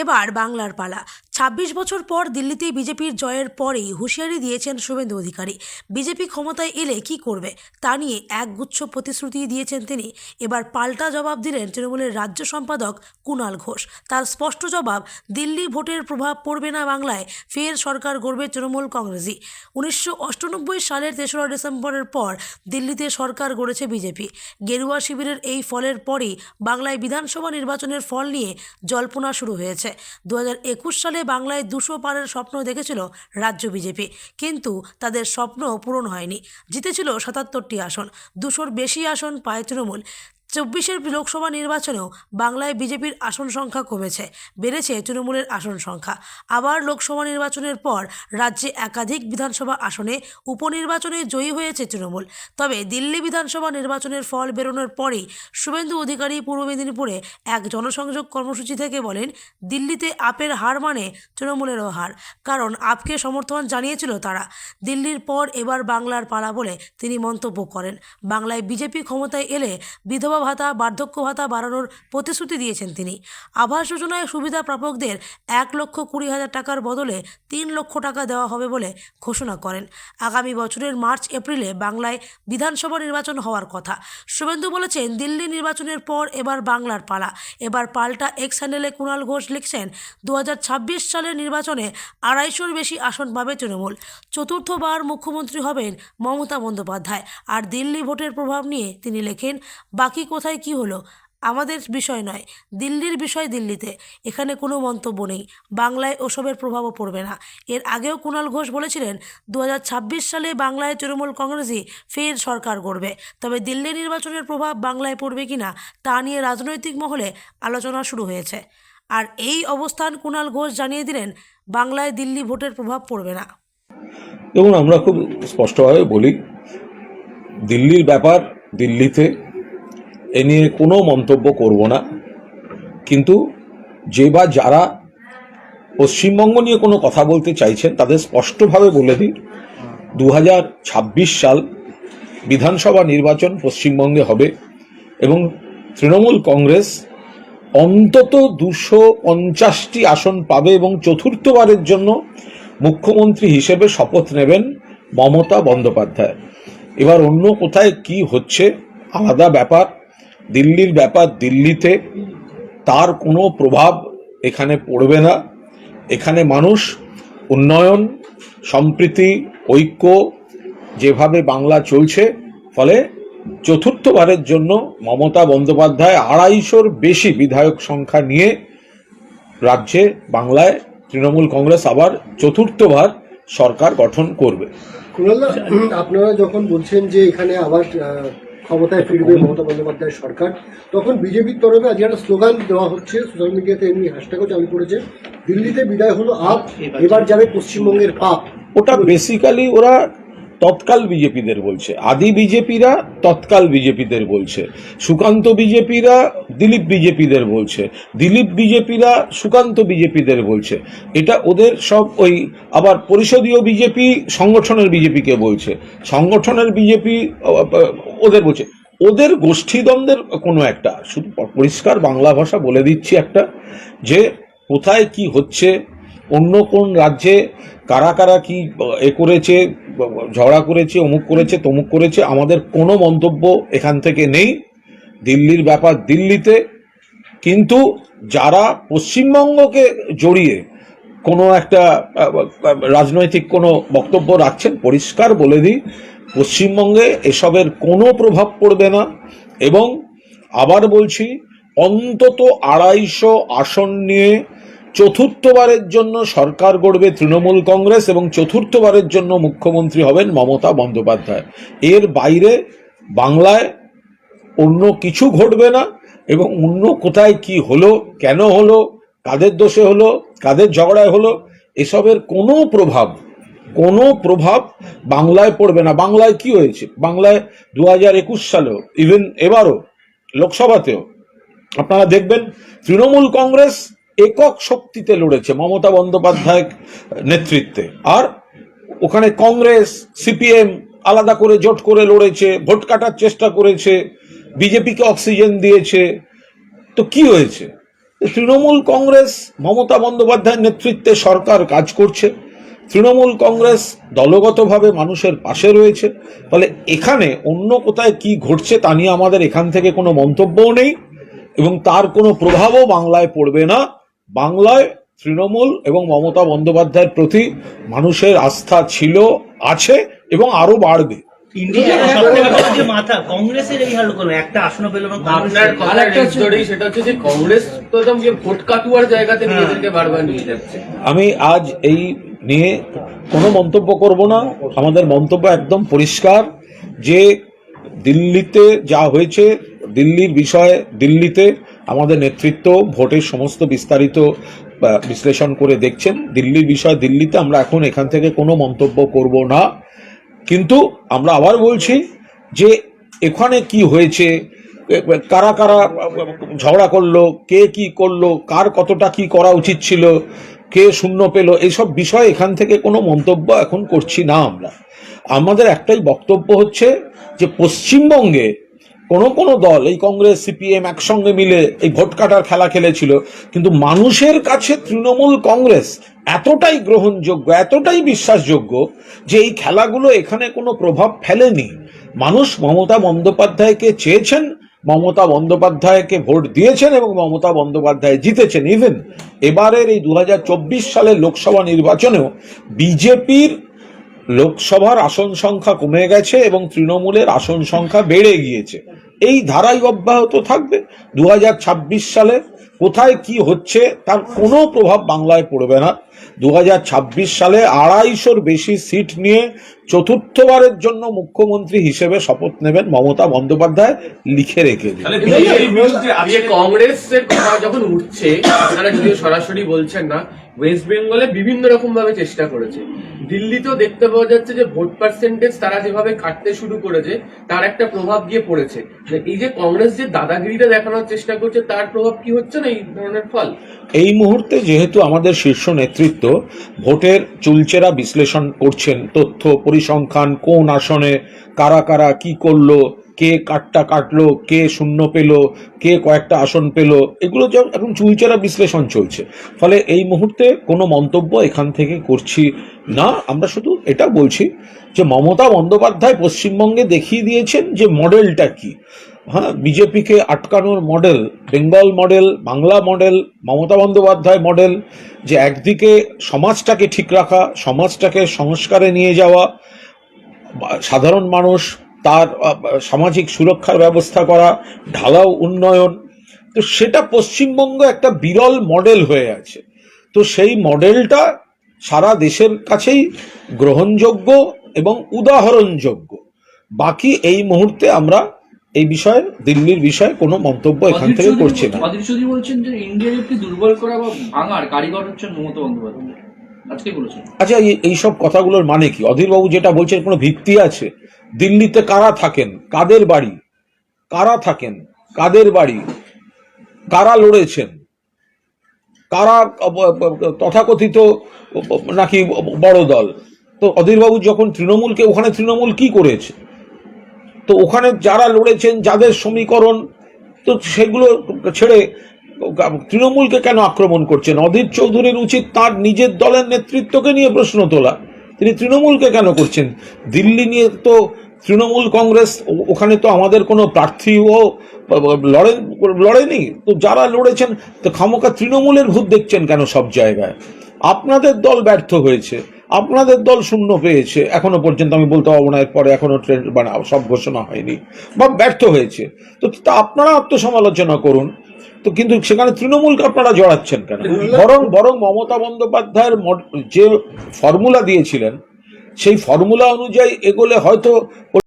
এবার বাংলার পালা। ছাব্বিশ বছর পর দিল্লিতে বিজেপির জয়ের পরেই হুঁশিয়ারি দিয়েছেন শুভেন্দু অধিকারী। বিজেপি ক্ষমতায় এলে কি করবে তা নিয়ে একগুচ্ছ প্রতিশ্রুতি দিয়েছেন তিনি। এবার পাল্টা জবাব দিলেন তৃণমূলের রাজ্য সম্পাদক কুণাল ঘোষ। তার স্পষ্ট জবাব, দিল্লি ভোটের প্রভাব পড়বে না বাংলায়, ফের সরকার গড়বে তৃণমূল কংগ্রেসই। উনিশশো সালের তেসরা ডিসেম্বরের পর দিল্লিতে সরকার গড়েছে বিজেপি। গেরুয়া শিবিরের এই ফলের পরেই বাংলায় বিধানসভা নির্বাচনের ফল নিয়ে জল্পনা শুরু হয়েছে। দু হাজার একুশ সালে বাংলায় দুশো পারের স্বপ্ন দেখেছিল রাজ্য বিজেপি। কিন্তু তাদের স্বপ্ন পূরণ হয়নি। জিতেছিল সাতাত্তরটি আসন। দুশোর বেশি আসন পায় তৃণমূল। চব্বিশের লোকসভা নির্বাচনেও বাংলায় বিজেপির আসন সংখ্যা কমেছে, বেড়েছে তৃণমূলের আসন সংখ্যা। আবার লোকসভা নির্বাচনের পর রাজ্যে একাধিক বিধানসভা আসনে উপনির্বাচনে জয়ী হয়েছে তৃণমূল। তবে দিল্লি বিধানসভা নির্বাচনের ফল বেরোনোর পরেই শুভেন্দু অধিকারী পূর্ব মেদিনীপুরে এক জনসংযোগ কর্মসূচি থেকে বলেন, দিল্লিতে আপের হার মানে তৃণমূলেরও হার। কারণ আপকে সমর্থন জানিয়েছিল তারা। দিল্লির পর এবার বাংলার পালা বলে তিনি মন্তব্য করেন। বাংলায় বিজেপি ক্ষমতায় এলে বিধবা ভাতা, বার্ধক্য ভাতা বাড়ানোর প্রতিশ্রুতি দিয়েছেন তিনি। আবাস যোজনায় সুবিধা প্রাপকদের এক লক্ষ কুড়ি হাজার টাকার বদলে তিন লক্ষ টাকা দেওয়া হবে বলে ঘোষণা করেন। আগামী বছরের মার্চ, এপ্রিলে বাংলায় বিধানসভা নির্বাচন হওয়ার কথা। শুভেন্দু বলেছেন, দিল্লি নির্বাচনের পর এবার বাংলার পালা। এবার পাল্টা এক্স হ্যান্ডেলে কুণাল ঘোষ লিখছেন দু হাজার ছাব্বিশ সালের নির্বাচনে আড়াইশোর বেশি আসন পাবে তৃণমূল। চতুর্থবার মুখ্যমন্ত্রী হবেন মমতা বন্দ্যোপাধ্যায়। আর দিল্লি ভোটের প্রভাব নিয়ে তিনি লেখেন, বাকি কোথায় কি হলো? আমাদের বিষয় নয়। দিল্লির বিষয় দিল্লিতে। এখানে কোনো মন্তব্য নেই। বাংলায় ওসবের প্রভাবও পড়বে না। এর আগেও কুণাল ঘোষ বলেছিলেন দু সালে বাংলায় তৃণমূল কংগ্রেসই ফের সরকার গড়বে। তবে দিল্লি নির্বাচনের প্রভাব বাংলায় পড়বে কিনা তা নিয়ে রাজনৈতিক মহলে আলোচনা শুরু হয়েছে। আর এই অবস্থান কুণাল ঘোষ জানিয়ে দিলেন, বাংলায় দিল্লি ভোটের প্রভাব পড়বে না। দেখুন, আমরা খুব স্পষ্টভাবে বলি, দিল্লির ব্যাপার দিল্লিতে এ নিয়ে কোনো মন্তব্য করব না। কিন্তু যে বা যারা পশ্চিমবঙ্গ নিয়ে কোনো কথা বলতে চাইছেন, তাদের স্পষ্টভাবে বলে দিই দু সাল বিধানসভা নির্বাচন পশ্চিমবঙ্গে হবে এবং তৃণমূল কংগ্রেস অন্তত দুশো পঞ্চাশটি আসন পাবে এবং চতুর্থবারের জন্য মুখ্যমন্ত্রী হিসেবে শপথ নেবেন মমতা বন্দ্যোপাধ্যায়। এবার অন্য কোথায় কি হচ্ছে, আলাদা ব্যাপার। দিল্লির ব্যাপার দিল্লিতে তার কোনো প্রভাব এখানে পড়বে না। এখানে মানুষ উন্নয়ন, সম্প্রীতি, ঐক্য যেভাবে বাংলা চলছে, ফলে চতুর্থবারের জন্য মমতা বন্দ্যোপাধ্যায় আড়াইশোর বেশি বিধায়ক সংখ্যা নিয়ে রাজ্যে বাংলায় তৃণমূল কংগ্রেস আবার চতুর্থবার সরকার গঠন করবে। আপনারা যখন বলছেন যে এখানে আবার ক্ষমতায় ফিরবে মমতা বন্দ্যোপাধ্যায় সরকার। তখন বিজেপির তরফে আজকে একটা স্লোগান দেওয়া হচ্ছে সোশ্যাল মিডিয়াতে এমনি হ্যাশট্যাগও চালু করেছে দিল্লিতে বিদায় হলো আপ এবার যাবে পশ্চিমবঙ্গের পাপ। ওটা বেসিক্যালি ওরা তৎকাল বিজেপিদের বলছে। আদি বিজেপিরা তৎকাল বিজেপিদের বলছে। সুকান্ত বিজেপিরা দিলীপ বিজেপিদের বলছে। দিলীপ বিজেপিরা সুকান্ত বিজেপিদের বলছে। এটা ওদের সব ওই আবার পরিষদীয় বিজেপি, সংগঠনের বিজেপিকে বলছে। সংগঠনের বিজেপি ওদের বলছে। ওদের গোষ্ঠীদ্বন্দ্বের কোনো একটা, শুধু পরিষ্কার বাংলা ভাষা বলে দিচ্ছি একটা, যে কোথায় কি হচ্ছে, অন্য কোন রাজ্যে কারা কারা কি এ করেছে ঝগড়া করেছে, অমুক করেছে, তমুক করেছে, আমাদের কোনো মন্তব্য এখান থেকে নেই। দিল্লির ব্যাপার দিল্লিতে, কিন্তু যারা পশ্চিমবঙ্গকে জড়িয়ে কোনো একটা রাজনৈতিক কোনো বক্তব্য রাখছেন, পরিষ্কার বলে দিই, পশ্চিমবঙ্গে এসবের কোনো প্রভাব পড়বে না। এবং আবার বলছি, অন্তত আড়াইশো আসন নিয়ে চতুর্থবারের জন্য সরকার গড়বে তৃণমূল কংগ্রেস এবং চতুর্থবারের জন্য মুখ্যমন্ত্রী হবেন মমতা বন্দ্যোপাধ্যায়। এর বাইরে বাংলায় অন্য কিছু ঘটবে না এবং অন্য কোথায় কি হলো, কেন হলো, কাদের দোষে হলো, কাদের ঝগড়ায় হলো, এসবের কোনো প্রভাব কোনো প্রভাব বাংলায় পড়বে না। বাংলায় কি হয়েছে? বাংলায় দু হাজার একুশ সালেও ইভেন এবারও, লোকসভাতেও, আপনারা দেখবেন তৃণমূল কংগ্রেস একক শক্তিতে লড়েছে মমতা বন্দ্যোপাধ্যায় নেতৃত্বে। আর ওখানে কংগ্রেস, সিপিএম আলাদা করে জোট করে লড়েছে, ভোট কাটার চেষ্টা করেছে, বিজেপিকে অক্সিজেন দিয়েছে। তো কি হয়েছে? তৃণমূল কংগ্রেস, মমতা বন্দ্যোপাধ্যায়ের নেতৃত্বে সরকার কাজ করছে। তৃণমূল কংগ্রেস দলগতভাবে মানুষের পাশে রয়েছে। ফলে এখানে অন্য কোথায় কি ঘটছে তা নিয়ে আমাদের এখান থেকে কোনো মন্তব্যও নেই এবং তার কোনো প্রভাবও বাংলায় পড়বে না। বাংলায় তৃণমূল এবং মমতা বন্দ্যোপাধ্যায়ের প্রতি মানুষের আস্থা ছিল আছে এবং আরও বাড়বে। ইন্ডিয়ার সব থেকে বড় যে মাথা কংগ্রেসের এই হাল করবে একটা আসনও পেল না আপনার কথার স্টোরি সেটা হচ্ছে যে কংগ্রেস তো একদম যে ভোট কাটুয়ার জায়গাতে নিজেদেরকে বারবার নিয়ে যাচ্ছে। আমি আজ এই নিয়ে কোনো মন্তব্য করব না। আমাদের মন্তব্য একদম পরিষ্কার যে দিল্লিতে যা হয়েছে দিল্লির বিষয়ে দিল্লিতে আমাদের নেতৃত্ব ভোটের সমস্ত বিস্তারিত বিশ্লেষণ করে দেখছেন। দিল্লির বিষয়, দিল্লিতে আমরা এখন এখান থেকে কোনো মন্তব্য করব না। কিন্তু আমরা আবার বলছি যে এখানে কি হয়েছে কারা কারা ঝগড়া করল, কে কি করল, কার কতটা কি করা উচিত ছিল, কে শূন্য পেল এইসব বিষয়ে এখান থেকে কোনো মন্তব্য এখন করছি না আমরা। আমাদের একটাই বক্তব্য হচ্ছে যে পশ্চিমবঙ্গে কোনো কোনো দল, এই কংগ্রেস, সিপিএম একসঙ্গে মিলে এই ভোট কাটার খেলা খেলেছিল, কিন্তু মানুষের কাছে তৃণমূল কংগ্রেস এতটাই গ্রহণযোগ্য, এতটাই বিশ্বাসযোগ্য যে এই খেলাগুলো এখানে কোনো প্রভাব ফেলেনি। মানুষ মমতা বন্দ্যোপাধ্যায়কে চেয়েছেন, মমতা বন্দ্যোপাধ্যায়কে ভোট দিয়েছেন এবং মমতা বন্দ্যোপাধ্যায় জিতেছেন। ইভেন এবারের এই দু হাজার চব্বিশ সালের লোকসভা নির্বাচনেও বিজেপির লোকসভার আসন সংখ্যা কমে গেছে এবং তৃণমূলের আসন সংখ্যা বেড়ে গিয়েছে। এই ধারাই অব্যাহত থাকবে দু সালে। কোথায় কি হচ্ছে তার কোনো প্রভাব বাংলায় পড়বে না। দু সালে আড়াইশোর বেশি সিট নিয়ে চতুর্থবারের জন্য মুখ্যমন্ত্রী হিসেবে শপথ নেবেন মমতা বন্দ্যোপাধ্যায়। লিখে রেখে কংগ্রেসের কথা যখন উঠছে আপনারা যদিও সরাসরি বলছেন না ওয়েস্ট বেঙ্গলে বিভিন্ন রকম ভাবে চেষ্টা করেছে। দিল্লিতেও দেখতে পাওয়া যাচ্ছে যে ভোট পার্সেন্টেজ তারা যেভাবে কাটতে শুরু করেছে, তার একটা প্রভাব গিয়ে পড়েছে। এই যে কংগ্রেস যে দাদাগিরিটা দেখানোর চেষ্টা করছে, তার প্রভাব কি হচ্ছে না এই ধরনের ফল? এই মুহূর্তে যেহেতু আমাদের শীর্ষ নেতৃত্ব, ভোটের চুলচেরা বিশ্লেষণ করছেন, তথ্য পরিসংখ্যান, কোন আসনে কারা কারা কি করল কে কাটটা কাটলো, কে শূন্য পেল, কে কয়েকটা আসন পেল, এগুলো যেমন এখন চুলচেরা বিশ্লেষণ চলছে। ফলে এই মুহূর্তে কোনো মন্তব্য এখান থেকে করছি না। আমরা শুধু এটা বলছি যে মমতা বন্দ্যোপাধ্যায় পশ্চিমবঙ্গে দেখিয়ে দিয়েছেন যে মডেলটা কি। হ্যাঁ বিজেপিকে আটকানোর model, Bengal model, Bangla model, Mamata Bandyopadhyay model, যে একদিকে সমাজটাকে ঠিক রাখা, সমাজটাকে সংস্কারে নিয়ে যাওয়া, সাধারণ মানুষ তার সামাজিক সুরক্ষার ব্যবস্থা করা ঢালাও উন্নয়ন তো সেটা পশ্চিমবঙ্গ একটা বিরল মডেল হয়ে আছে। তো সেই মডেলটা সারা দেশের কাছেই গ্রহণযোগ্য এবং উদাহরণযোগ্য। বাকি এই মুহূর্তে আমরা এই বিষয়ে দিল্লির বিষয়ে কোনো মন্তব্য এখান থেকে করছি না। বলছেন যে ইন্ডিয়ার একটি দুর্বল করা বা ভাঙার কারিগর হচ্ছেন মমতা বন্দ্যোপাধ্যায়। আজকে বলেছেন। আচ্ছা এইসব কথাগুলোর মানে কি? অধীরবাবু যেটা বলছেন কোনো ভিত্তি আছে? দিল্লিতে কারা থাকেন? কাদের বাড়ি? কারা থাকেন? কাদের বাড়ি? কারা লড়েছেন? কারা তথাকথিত নাকি বড় দল? তো অধীরবাবু যখন তৃণমূলকে, ওখানে তৃণমূল কি করেছে? তো ওখানে যারা লড়েছেন, যাদের সমীকরণ, তো সেগুলো ছেড়ে তৃণমূলকে কেন আক্রমণ করছেন? অধীর চৌধুরীর উচিত তার নিজের দলের নেতৃত্বকে নিয়ে প্রশ্ন তোলা। তিনি তৃণমূলকে কেন করছেন? দিল্লি নিয়ে তো তৃণমূল কংগ্রেস, ওখানে তো আমাদের কোনো প্রার্থীও লড়ে, লড়েনি। তো যারা লড়েছেন, তো খামোকা তৃণমূলের ভূত দেখছেন কেন সব জায়গায়? আপনাদের দল ব্যর্থ হয়েছে, আপনাদের দল শূন্য পেয়েছে, এখনও পর্যন্ত আমি বলতে পারব না, এরপরে এখনও ট্রেন্ড মানে সব ঘোষণা হয়নি, বা ব্যর্থ হয়েছে। তা আপনারা আত্মসমালোচনা করুন। তো কিন্তু সেখানে তৃণমূলকে আপনারা জড়াচ্ছেন কেন? বরং বরং মমতা বন্দ্যোপাধ্যায়ের যে ফর্মুলা দিয়েছিলেন, সেই ফর্মুলা অনুযায়ী এগোলে হয়তো